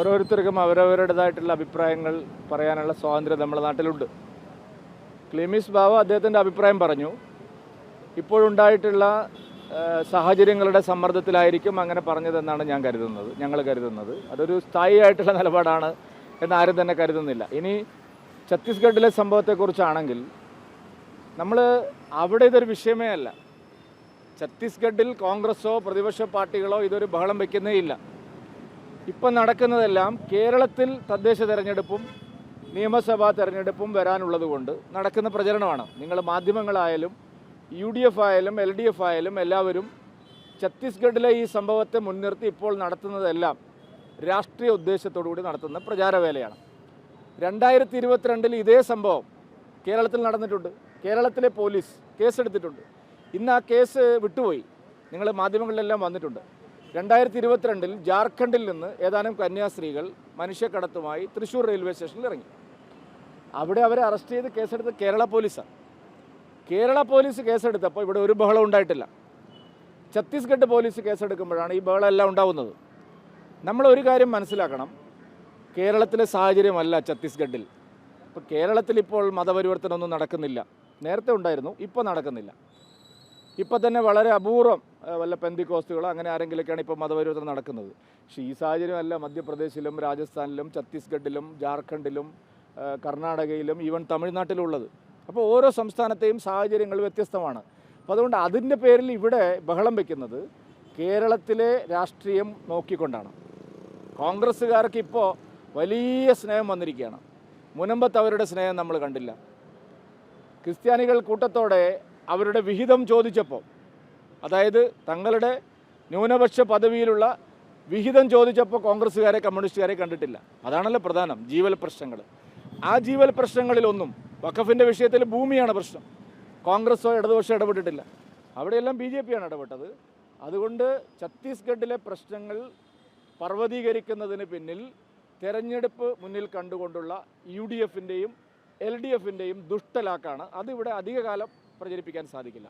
ഓരോരുത്തർക്കും അവരവരുടേതായിട്ടുള്ള അഭിപ്രായങ്ങൾ പറയാനുള്ള സ്വാതന്ത്ര്യം നമ്മുടെ നാട്ടിലുണ്ട്. ക്ലിമിസ് ബാവ അദ്ദേഹത്തിന്റെ അഭിപ്രായം പറഞ്ഞു. ഇപ്പോഴുണ്ടായിട്ടുള്ള സാഹചര്യങ്ങളുടെ സമ്മർദ്ദത്തിലായിരിക്കും അങ്ങനെ പറഞ്ഞതെന്നാണ് ഞാൻ കരുതുന്നത് ഞങ്ങൾ കരുതുന്നത്. അതൊരു സ്ഥായിയായിട്ടുള്ള നിലപാടാണ് എന്ന് ആരും തന്നെ കരുതുന്നില്ല. ഇനി ഛത്തീസ്ഗഡിലെ സംഭവത്തെക്കുറിച്ചാണെങ്കിൽ നമ്മൾ അവിടെ ഇതൊരു വിഷയമേ അല്ല. ഛത്തീസ്ഗഡിൽ കോൺഗ്രസ്സോ പ്രതിപക്ഷ പാർട്ടികളോ ഇതൊരു ബഹളം വയ്ക്കുന്നേ ഇല്ല. ഇപ്പം നടക്കുന്നതെല്ലാം കേരളത്തിൽ തദ്ദേശ തെരഞ്ഞെടുപ്പും നിയമസഭാ തെരഞ്ഞെടുപ്പും വരാനുള്ളത് കൊണ്ട് നടക്കുന്ന പ്രചരണമാണ്. നിങ്ങൾ മാധ്യമങ്ങളായാലും യു ഡി എഫ് ആയാലും എൽ ഡി എഫ് ആയാലും എല്ലാവരും ഛത്തീസ്ഗഡിലെ ഈ സംഭവത്തെ മുൻനിർത്തി ഇപ്പോൾ നടത്തുന്നതെല്ലാം രാഷ്ട്രീയ ഉദ്ദേശത്തോടു കൂടി നടത്തുന്ന പ്രചാരവേലയാണ്. രണ്ടായിരത്തി ഇരുപത്തിരണ്ടിൽ ഇതേ സംഭവം കേരളത്തിൽ നടന്നിട്ടുണ്ട്. കേരളത്തിലെ പോലീസ് കേസെടുത്തിട്ടുണ്ട്. ഇന്ന് ആ കേസ് വിട്ടുപോയി. നിങ്ങൾ മാധ്യമങ്ങളിലെല്ലാം വന്നിട്ടുണ്ട്. രണ്ടായിരത്തി ഇരുപത്തിരണ്ടിൽ ജാർഖണ്ഡിൽ നിന്ന് ഏതാനും കന്യാസ്ത്രീകൾ മനുഷ്യക്കടത്തുമായി തൃശ്ശൂർ റെയിൽവേ സ്റ്റേഷനിൽ ഇറങ്ങി. അവിടെ അവരെ അറസ്റ്റ് ചെയ്ത് കേസെടുത്ത് കേരള പോലീസാണ്. കേരള പോലീസ് കേസെടുത്തപ്പോൾ ഇവിടെ ഒരു ബഹളം ഉണ്ടായിട്ടില്ല. ഛത്തീസ്ഗഡ് പോലീസ് കേസെടുക്കുമ്പോഴാണ് ഈ ബഹളം എല്ലാം ഉണ്ടാവുന്നത്. നമ്മൾ ഒരു കാര്യം മനസ്സിലാക്കണം. കേരളത്തിലെ സാഹചര്യമല്ല ഛത്തീസ്ഗഡിൽ. ഇപ്പോൾ കേരളത്തിൽ ഇപ്പോൾ മതപരിവർത്തനമൊന്നും നടക്കുന്നില്ല. നേരത്തെ ഉണ്ടായിരുന്നു ഇപ്പോൾ നടക്കുന്നില്ല. ഇപ്പോൾ തന്നെ വളരെ അപൂർവം വല്ല പെന്തിക്കോസ്റ്റുകളോ അങ്ങനെ ആരെങ്കിലൊക്കെയാണ് ഇപ്പോൾ മതപരിവർത്തനം നടക്കുന്നത്. പക്ഷേ ഈ സാഹചര്യമല്ല മധ്യപ്രദേശിലും രാജസ്ഥാനിലും ഛത്തീസ്ഗഡിലും ജാർഖണ്ഡിലും കർണാടകയിലും ഈവൻ തമിഴ്നാട്ടിലുള്ളത്. അപ്പോൾ ഓരോ സംസ്ഥാനത്തെയും സാഹചര്യങ്ങൾ വ്യത്യസ്തമാണ്. അപ്പോൾ അതുകൊണ്ട് അതിന്റെ പേരിൽ ഇവിടെ ബഹളം വയ്ക്കുന്നത് കേരളത്തിലെ രാഷ്ട്രീയം നോക്കിക്കൊണ്ടാണ്. കോൺഗ്രസ്സുകാർക്ക് ഇപ്പോൾ വലിയ സ്നേഹം വന്നിരിക്കുകയാണ്. മുനമ്പത്ത് അവരുടെ സ്നേഹം നമ്മൾ കണ്ടില്ല. ക്രിസ്ത്യാനികൾ കൂട്ടത്തോടെ അവരുടെ വിഹിതം ചോദിച്ചപ്പോൾ അതായത് തങ്ങളുടെ ന്യൂനപക്ഷ പദവിയിലുള്ള വിഹിതം ചോദിച്ചപ്പോൾ കോൺഗ്രസ്സുകാരെ കമ്മ്യൂണിസ്റ്റുകാരെ കണ്ടിട്ടില്ല. അതാണല്ലോ പ്രധാനം ജീവൽ പ്രശ്നങ്ങൾ. ആ ജീവൽ പ്രശ്നങ്ങളിലൊന്നും വഖഫിന്റെ വിഷയത്തിൽ ഭൂമിയാണ് പ്രശ്നം. കോൺഗ്രസ്സോ ഇടതുപക്ഷം ഇടപെട്ടിട്ടില്ല. അവിടെയെല്ലാം ബി ജെ പിയാണ് ഇടപെട്ടത്. അതുകൊണ്ട് ഛത്തീസ്ഗഡിലെ പ്രശ്നങ്ങൾ പർവതീകരിക്കുന്നതിന് പിന്നിൽ തെരഞ്ഞെടുപ്പ് മുന്നിൽ കണ്ടുകൊണ്ടുള്ള യു ഡി എഫിന്റെയും എൽ ഡി എഫിന്റെയും ദുഷ്ടലാക്കാണ്. അതിവിടെ അധികകാലം പ്രചരിപ്പിക്കാൻ സാധിക്കില്ല.